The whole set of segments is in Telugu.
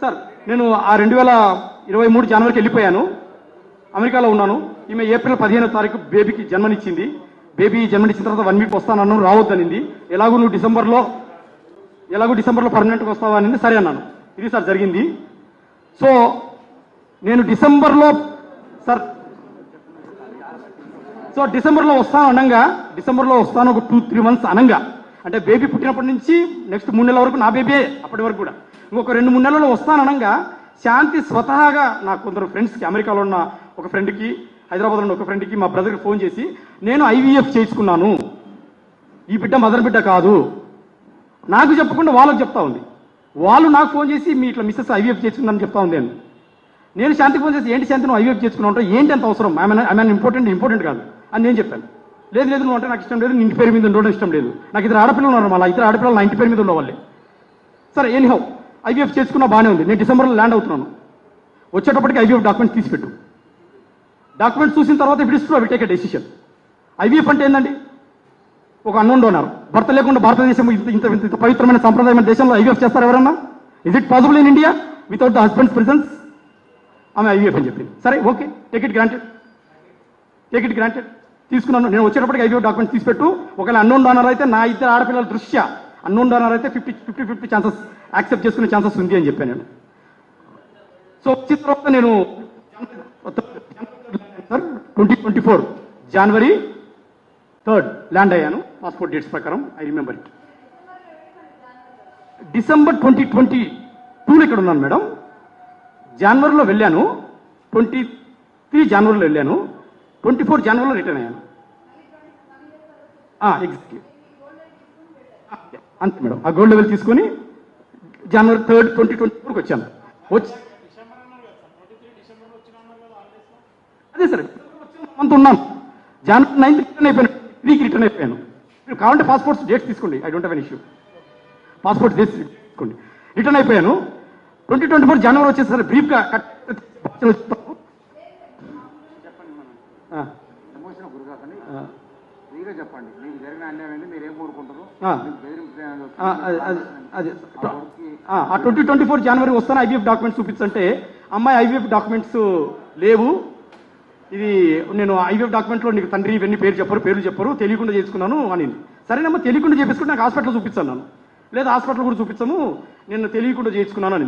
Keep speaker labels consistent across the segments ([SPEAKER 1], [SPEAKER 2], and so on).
[SPEAKER 1] సార్ నేను ఆ రెండు వేల ఇరవై మూడు జనవరికి వెళ్ళిపోయాను. అమెరికాలో ఉన్నాను. ఈమె ఏప్రిల్ పదిహేనో తారీఖు బేబీకి జన్మనిచ్చింది. బేబీ జన్మనిచ్చిన తర్వాత వన్ వీక్ వస్తానన్ను రావద్దనింది. ఎలాగో నువ్వు డిసెంబర్లో ఎలాగో డిసెంబర్లో పర్మనెంట్గా వస్తావా అనింది సరే అన్నాను. ఇది సార్ జరిగింది. సో నేను డిసెంబర్లో సార్ సో డిసెంబర్లో వస్తాను అనగా డిసెంబర్లో వస్తాను ఒక టూ త్రీ మంత్స్ అనగా. అంటే బేబీ పుట్టినప్పటి నుంచి నెక్స్ట్ మూడు నెలల వరకు నా బేబీ అప్పటి వరకు కూడా. ఇంకొక రెండు మూడు నెలల్లో వస్తాను అనగా శాంతి స్వతహాగా నా కొందరు ఫ్రెండ్స్కి అమెరికాలో ఉన్న ఒక ఫ్రెండ్కి హైదరాబాద్లో ఉన్న ఒక ఫ్రెండ్కి మా బ్రదర్కి ఫోన్ చేసి నేను ఐవీఎఫ్ చేయించుకున్నాను. ఈ బిడ్డ మదర్ బిడ్డ కాదు. నాకు చెప్పకుండా వాళ్ళకి చెప్తా ఉంది. వాళ్ళు నాకు ఫోన్ చేసి మీ ఇట్లా మిస్సెస్ ఐవీఎఫ్ చేసుకుందని చెప్తా ఉంది నేను నేను శాంతి ఫోన్ చేసి ఏంటి శాంతి నువ్వు ఐవీఎఫ్ చేసుకున్నావు ఏంటి అంత అవసరం? ఐ ఇంపార్టెంట్ ఇంపార్టెంట్ కాదు. అని నేను చెప్పాను. లేదు లేదు నువ్వు అంటే నాకు ఇష్టం లేదు నీ ఇంటి పేరు మీద ఉండడం ఇష్టం లేదు. నాకు ఇద్దరు ఆడపిల్లలు ఉన్నారు మళ్ళీ. ఇద్దరు ఆడపిల్లలు నా ఇంటి పేరు మీద ఉండవాళ్ళే. సరే ఎనీహౌ ఐవీఎఫ్ చేసుకున్నా బాగానే ఉంది. నేను డిసెంబర్లో ల్యాండ్ అవుతున్నాను. వచ్చేటప్పటికి ఐవీఎఫ్ డాక్యుమెంట్స్ తీసిపెట్టు. డాక్యుమెంట్స్ చూసిన తర్వాత ఇప్పుడు ఇస్తూ అవి టేక్ డెసిషన్ ఐవీఎఫ్ అంటే ఏందండి? ఒక అన్నోన్ డోనర్ భర్త లేకుండా భారతదేశం ఇంత ఇంత ఇంత పవిత్రమైన సంప్రదాయమైన దేశంలో ఐవీఎఫ్ చేస్తారు ఎవరన్నా? Is it possible in India without the husband's presence ఆమె ఐవీఎఫ్ అని చెప్పింది. సరే okay take it granted take it granted తీసుకున్నాను. నేను వచ్చేటప్పటికి ఐవీఎఫ్ డాక్యుమెంట్స్ తీసిపెట్టు. ఒకవేళ అన్నోన్ డోనర్ అయితే నా ఇద్దరు ఆడపిల్లల దృష్ట్యా అన్నోన్ డోనర్ అయితే fifty fifty fifty chances accept చేసుకునే ఛాన్సెస్ ఉంది అని చెప్పాను నేను. సో వచ్చిన తర్వాత నేను sir twenty twenty four January third land అయ్యాను. పాస్పోర్ట్ డేట్స్ ప్రకారం I remember it December twenty twenty టూలో ఇక్కడ ఉన్నాను మేడం. జనవరిలో వెళ్ళాను. ట్వంటీ త్రీ జనవరిలో వెళ్ళాను. ట్వంటీ ఫోర్ జనవరిలో రిటర్న్ అయ్యాను. ఎగ్జాక్ట్లీ అంతే మేడం. ఆ గోల్డ్ లెవెల్ తీసుకొని జనవరి థర్డ్ ట్వంటీ ట్వంటీ ఫోర్కి వచ్చాను. వచ్చి అదే సార్ మంత్ ఉన్నాను. జనవరి నైన్త్ రిటర్న్ అయిపోయాను. త్రీకి రిటర్న్ అయిపోయాను. మీరు కావాలంటే పాస్పోర్ట్స్ డేట్స్ తీసుకోండి. I don't have an issue passport dates తీసుకోండి. రిటర్న్ అయిపోయాను. ట్వంటీ ట్వంటీ ఫోర్ జనవరి వచ్చేసరి బ్రీఫ్గా కట్
[SPEAKER 2] ఎమోషన్ గురి కాకండి. ఫ్రీగా చెప్పండి. మీకు జరిగిన అన్యాయం ఏంటి? మీరు ఏం కోరుకుంటారు?
[SPEAKER 1] ట్వంటీ ట్వంటీ ఫోర్ జనవరి వస్తాను ఐవీఎఫ్ డాక్యుమెంట్స్ చూపించంటే అమ్మాయి ఐవీఎఫ్ డాక్యుమెంట్స్ లేవు. ఇది నేను ఐవీఎఫ్ డాక్యుమెంట్లో నీకు తండ్రి ఇవన్నీ పేరు చెప్పరు పేర్లు చెప్పరు తెలియకుండా చేసుకున్నాను అని. సరేనమ్మా తెలియకుండా చేపించుకుంటే నాకు హాస్పిటల్ చూపించాను నన్ను. లేదా హాస్పిటల్ కూడా చూపించాము నేను తెలియకుండా చేయించుకున్నాను అని.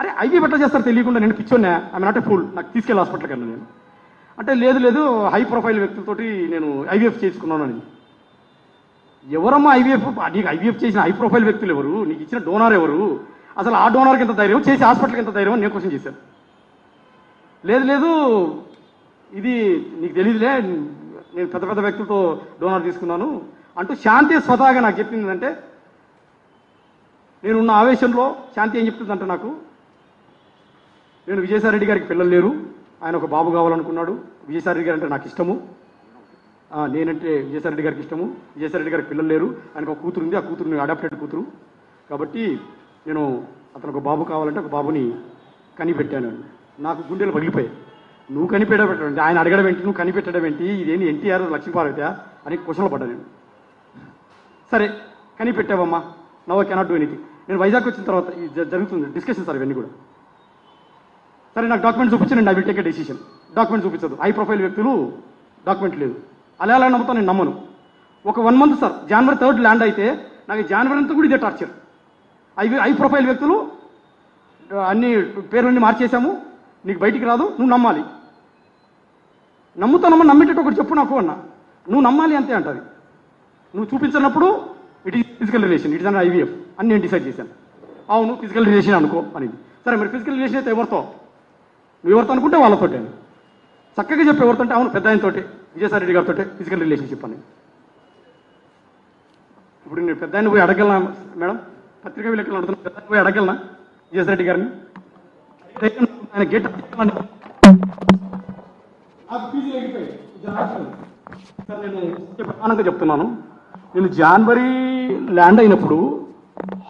[SPEAKER 1] అరే ఐవీఎఫ్ ఎట్లా చేస్తారు తెలియకుండా? నేను పిచ్చోన్నా ఐ నాట్ ఏ ఫుల్ నాకు తీసుకెళ్ళి హాస్పిటల్కి వెళ్ళను నేను. అంటే లేదు లేదు హై ప్రొఫైల్ వ్యక్తులతోటి నేను ఐవీఎఫ్ చేసుకున్నానని. ఎవరమ్మా ఐవీఎఫ్ నీకు ఐవీఎఫ్ చేసిన హై ప్రొఫైల్ వ్యక్తులు ఎవరు? నీకు ఇచ్చిన డోనార్ ఎవరు? అసలు ఆ డోనార్కి ఎంత ధైర్యం? చేసి హాస్పిటల్కి ఎంత ధైర్యం అని నేను క్వశ్చన్ చేశాను. లేదు లేదు ఇది నీకు తెలియదులే నేను పెద్ద పెద్ద వ్యక్తులతో డోనార్ తీసుకున్నాను అంటూ శాంతి స్వతహాగా నాకు చెప్పింది అంటే నేనున్న ఆవేశంలో శాంతి ఏం చెప్తుందంటే నాకు నేను విజయసాయి రెడ్డి గారికి పిల్లలు లేరు. ఆయన ఒక బాబు కావాలనుకున్నాడు. విజయసాయి గారు అంటే నాకు ఇష్టము. నేనంటే విజయసాయి గారికి ఇష్టము. విజయసాయి రెడ్డి గారికి పిల్లలు లేరు. ఆయనకు ఒక కూతురు ఉంది. ఆ కూతురు అడాప్టెడ్ కూతురు. కాబట్టి నేను అతను ఒక బాబు కావాలంటే ఒక బాబుని కనిపెట్టాను. నాకు గుండెలు పగిలిపోయాయి. నువ్వు కనిపెట్టడం ఏంటి? ఆయన అడగడం ఏంటి? నువ్వు కనిపెట్టడం ఏంటి? ఇదేమి ఎన్టీఆర్ లక్ష్మీపార్వతి అని క్వశ్చన్లో పడ్డా నేను. సరే కనిపెట్టావమ్మా. Now cannot do anything. నేను వైజాగ్ వచ్చిన తర్వాత జరుగుతుంది డిస్కషన్ సార్ ఇవన్నీ కూడా. సరే నాకు డాక్యుమెంట్ చూపించండి I will take a decision. Document చూపించదు. హై ప్రొఫైల్ వ్యక్తులు డాక్యుమెంట్ లేదు. అలా ఎలా నమ్ముతాను నేను నమ్మను. ఒక one month sir January third land అయితే నాకు జనవరి అంతా కూడా ఇదే టార్చర్ ఐ హై ప్రొఫైల్ వ్యక్తులు అన్ని పేర్లన్నీ మార్చేశాము నీకు బయటికి రాదు నువ్వు నమ్మాలి. నమ్ముతానమ్మా నమ్మేటట్టు ఒకటి చెప్పు నాకు అన్న. నువ్వు నమ్మాలి అంతే అంటది. నువ్వు చూపించినప్పుడు it is physical relation it is an IVF అని నేను డిసైడ్ చేశాను. అవును ఫిజికల్ రిలేషన్ అనుకో అనేది. సరే మరి ఫిజికల్ రిలేషన్ అయితే ఎవరితో? నువ్వు ఎవరితో అనుకుంటే వాళ్ళతోటే అని. చక్కగా చెప్పి ఎవరితో అంటే అవును పెద్ద ఆయనతోటి విజయసాయి రెడ్డి గారితో ఫిజికల్ రిలేషన్షిప్ అని. ఇప్పుడు నేను పెద్ద ఆయన పోయి అడగలనా మేడం? పత్రికా విలేకరులు అడుగుతున్నా పెద్ద పోయి అడగలనా విజయసాయి రెడ్డి గారిని ఆయన గేట్ సార్ నేను చెప్తున్నాను. నేను జనవరి ల్యాండ్ అయినప్పుడు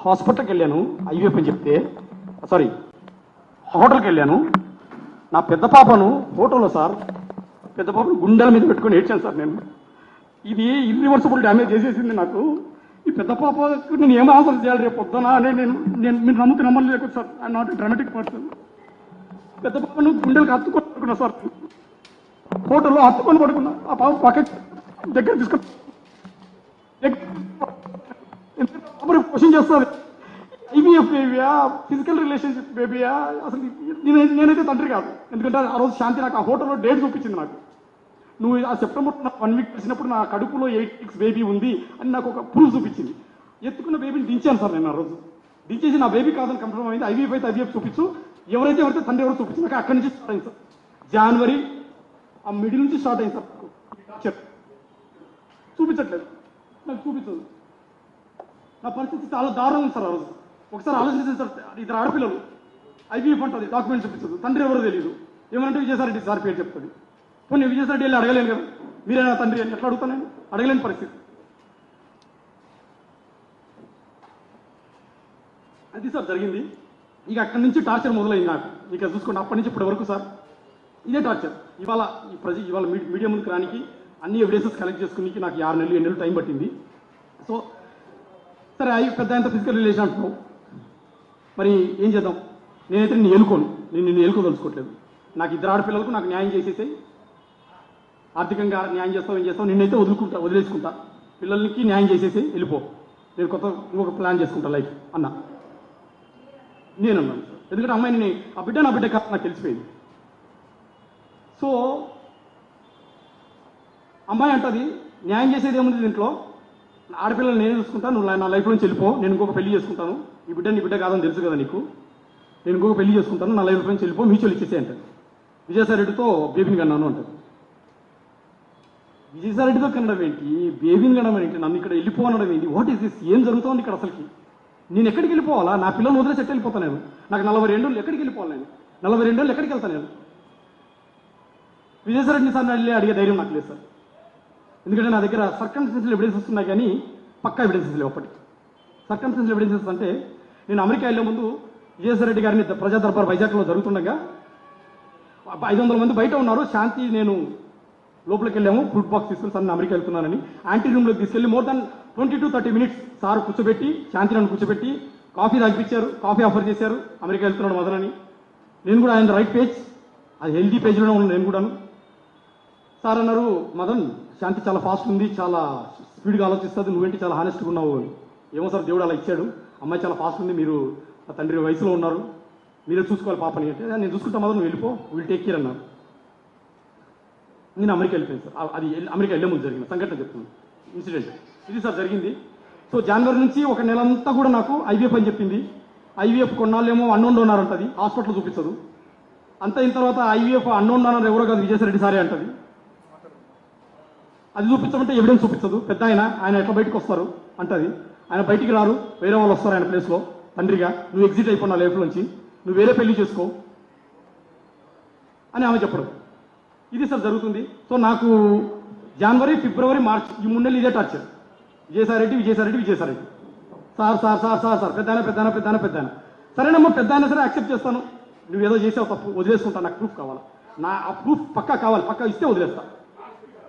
[SPEAKER 1] హాస్పిటల్కి వెళ్ళాను ఐవీఎఫ్ అని చెప్తే సారీ హోటల్కి వెళ్ళాను. నా పెద్ద పాపను ఫోటోలో సార్ పెద్ద పాపను గుండెల మీద పెట్టుకొని ఏడ్చాను సార్ నేను ఇది ఇర్రివర్సిబుల్ డ్యామేజ్ చేసేసింది నాకు ఈ పెద్ద పాపకు నేను ఏం ఆన్సర్ చేయాలి రేపు పొద్దున అని నేను నేను మీరు నమ్ముతూ నమ్మని లేకపోతే sir I not dramatic person పెద్ద పాపను గుండెలకు హత్తుకొని పడుకున్నా సార్ హోటల్లో హత్తుకొని పడుకున్నా ఆ పాప పక్క దగ్గర తీసుకొని క్వశ్చన్ చేస్తారు ఐవీఎఫ్ బేబీయా ఫిజికల్ రిలేషన్షిప్ బేబీయా అసలు నేను నేనైతే తండ్రి కాదు. ఎందుకంటే ఆ రోజు శాంతి నాకు ఆ హోటల్లో డేట్ చూపించింది నాకు. నువ్వు ఆ సెప్టెంబర్ వన్ వీక్ వచ్చినప్పుడు నా కడుపులో ఎయిట్ వీక్స్ బేబీ ఉంది అని నాకు ఒక ప్రూఫ్ చూపించింది. ఎత్తుకున్న బేబీని దించాను సార్ నేను ఆ రోజు. దించేసి నా బేబీ కాదని కన్ఫర్మ్ అయింది. ఐవీఎఫ్ అయితే ఐవీఎఫ్ చూపించు. ఎవరైతే ఎవరైతే తండ్రి ఎవరు చూపించు నాకు అక్కడి నుంచి స్టార్ట్ అయింది సార్. జనవరి ఆ మిడిల్ నుంచి స్టార్ట్ అయింది సార్ చూపించట్లేదు. నాకు చూపించదు. నా పరిస్థితి చాలా దారుణం ఉంది సార్ ఆ రోజు. ఒకసారి ఆలోచించి సార్ ఇద్దరు ఆడపిల్లలు ఐపీఎఫ్ ఉంటుంది డాక్యుమెంట్ చూపించదు తండ్రి ఎవరో తెలియదు ఏమంటే విజయసాయి సార్ పేరు చెప్తుంది పోనీ విజయసాయి వెళ్ళి అడగలేను కదా. మీరైనా తండ్రి అని ఎట్లా అడుగుతాను నేను? అడగలేని పరిస్థితి. అది సార్ జరిగింది. ఇక అక్కడి నుంచి టార్చర్ మొదలైంది నాకు. ఇక చూసుకోండి అప్పటి నుంచి ఇప్పటి వరకు సార్ ఇదే టార్చర్. ఇవాళ ఈ ప్రజ ఇవాళ మీ- మీడియా ముందుకు రానికి అన్ని ఎవిడెన్సెస్ కలెక్ట్ చేసుకుని నాకు ఆరు నెలలు ఏడు నెలలు టైం పట్టింది. సో సరే అవి పెద్ద ఎంత ఫిజికల్ రిలేషన్ అంటున్నావు. మరి ఏం చేద్దాం? నేనైతే నిన్ను ఎలుకోను నేను నిన్ను ఎలుకోదలుచుకోవట్లేదు నాకు ఇద్దరు ఆడపిల్లలకు నాకు న్యాయం చేసేసాయి ఆర్థికంగా న్యాయం చేస్తావు ఏం చేస్తావు? నిన్నైతే వదులుకుంటా వదిలేసుకుంటా. పిల్లలకి న్యాయం చేసేసి వెళ్ళిపో. నేను కొత్త ఇంకొక ప్లాన్ చేసుకుంటా లైఫ్. అన్న. నేను అన్నాను ఎందుకంటే అమ్మాయిని నేను- ఆ బిడ్డ నా బిడ్డ కాదు నాకు తెలిసిపోయింది. సో అమ్మాయి అంటది న్యాయం చేసేది ఏముంది దీంట్లో? నా ఆడపిల్లలు నేను చూసుకుంటా నువ్వు నా లైఫ్ నుంచి వెళ్ళిపో. నేను ఇంకొక పెళ్ళి చేసుకుంటాను. ఈ బిడ్డ నీ బిడ్డ కాదని తెలుసు కదా నీకు? నేను ఇంకొక పెళ్ళి చేసుకుంటాను నా లైఫ్ నుంచి వెళ్ళిపో మ్యూచువల్ ఇచ్చేసే అంటది విజయసాయి రెడ్డితో బేబీని కన్నాను అంటారు. విజయసాయి రెడ్డితో కనడం ఏంటి? బేబీని కనడం ఏంటి? నన్ను ఇక్కడ వెళ్ళిపో అనడం ఏంటి? వాట్ ఈస్ దిస్ ఏం జరుగుతోంది ఇక్కడ అసలుకి? నేను ఎక్కడికి వెళ్ళిపోవాలా? నా పిల్లలు వదిలేసి ఎట్ట వెళ్ళిపోతాను నేను? నాకు నలభై రెండు ఎక్కడికి వెళ్ళిపోవాలి నేను? నలభై రెండు ఎక్కడికి వెళ్తాను నేను? రెడ్డిని సార్ వెళ్ళి అడిగే ధైర్యం నాకు లేదు సార్. ఎందుకంటే నా దగ్గర సర్కమ్స్టెన్షియల్ ఎవిడెన్సెస్ ఉన్నాయి కానీ పక్కా ఎవిడెన్సెస్ లేవు అప్పటికి. సర్కమ్స్టెన్షియల్ ఎవిడెన్సెస్ అంటే నేను అమెరికా వెళ్ళే ముందు విజయసాయి రెడ్డి గారిని ప్రజా దర్బార్ వైజాగ్లో జరుగుతుండగా ఐదు వందల మంది బయట ఉన్నారు. శాంతి నేను లోపలికి వెళ్ళాము. ఫుడ్ బాక్స్ తీసుకుని సార్ నేను అమెరికా వెళ్తున్నానని. యాంటీ రూమ్లోకి తీసుకెళ్ళి more than twenty to thirty minutes sir కూర్చోబెట్టి శాంతి నన్ను కూర్చోబెట్టి కాఫీ తాగిపించారు కాఫీ ఆఫర్ చేశారు అమెరికా వెళ్తున్నాడు మదనని. నేను కూడా ఆయన రైట్ పేజ్ అది హెల్దీ పేజ్లోనే ఉన్నాను నేను కూడాను. సార్ అన్నారు మదన్ శాంతి చాలా ఫాస్ట్ ఉంది చాలా స్పీడ్గా ఆలోచిస్తుంది నువ్వేంటి చాలా హానెస్ట్గా ఉన్నావు? అని ఏమో సార్ దేవుడు అలా ఇచ్చాడు. అమ్మాయి చాలా ఫాస్ట్ ఉంది మీరు ఆ తండ్రి వయసులో ఉన్నారు. మీరే చూసుకోవాలి పాపని. అంటే నేను చూసుకుంటా మాత్రం నువ్వు వెళ్ళిపో వీళ్ళు టేక్ కేర్ అన్నారు. నేను అమెరికా వెళ్ళిపోయాను సార్. అది అమెరికా వెళ్ళే ముందు జరిగిన సంఘటన చెప్తున్నాను. ఇన్సిడెంట్. ఇది సార్ జరిగింది. సో జనవరి నుంచి ఒక నెల అంతా కూడా నాకు ఐవీఎఫ్ అని చెప్పింది. ఐవీఎఫ్ కొన్నాళ్ళేమో అన్నోన్ డోనర్ అంటది. హాస్పిటల్ చూపించదు అంత అయిన తర్వాత ఐవీఎఫ్ అన్నోన్ డోనర్ ఎవరో కాదు విజయసాయి సారే అంటది. అది చూపించమంటే ఎవిడెన్స్ చూపించదు పెద్ద ఆయన ఆయన ఎట్లా బయటకు వస్తారు అంటది. ఆయన బయటికి రారు వేరే వాళ్ళు వస్తారు ఆయన ప్లేస్లో తండ్రిగా నువ్వు ఎగ్జిట్ అయిపోయిన లైఫ్ నుంచి. నువ్వు వేరే పెళ్ళి చేసుకో. అని ఆమె చెప్పడం. ఇది సార్ జరుగుతుంది. సో నాకు జనవరి ఫిబ్రవరి మార్చ్ ఈ మూడు నెలలు ఇదే torture Vijayasai Reddy Vijayasai Reddy Vijayasai Reddy. Sir sir sir sir sir పెద్దాయన పెద్దాయన పెద్దాయన పెద్దాయన సరేనమ్మా పెద్దాయన సరే యాక్సెప్ట్ చేస్తాను. నువ్వు ఏదో చేసావు తప్పు వదిలేసుకుంటా నాకు ప్రూఫ్ కావాలి? నా ఆ ప్రూఫ్ పక్కా కావాలి పక్కా ఇస్తే వదిలేస్తాను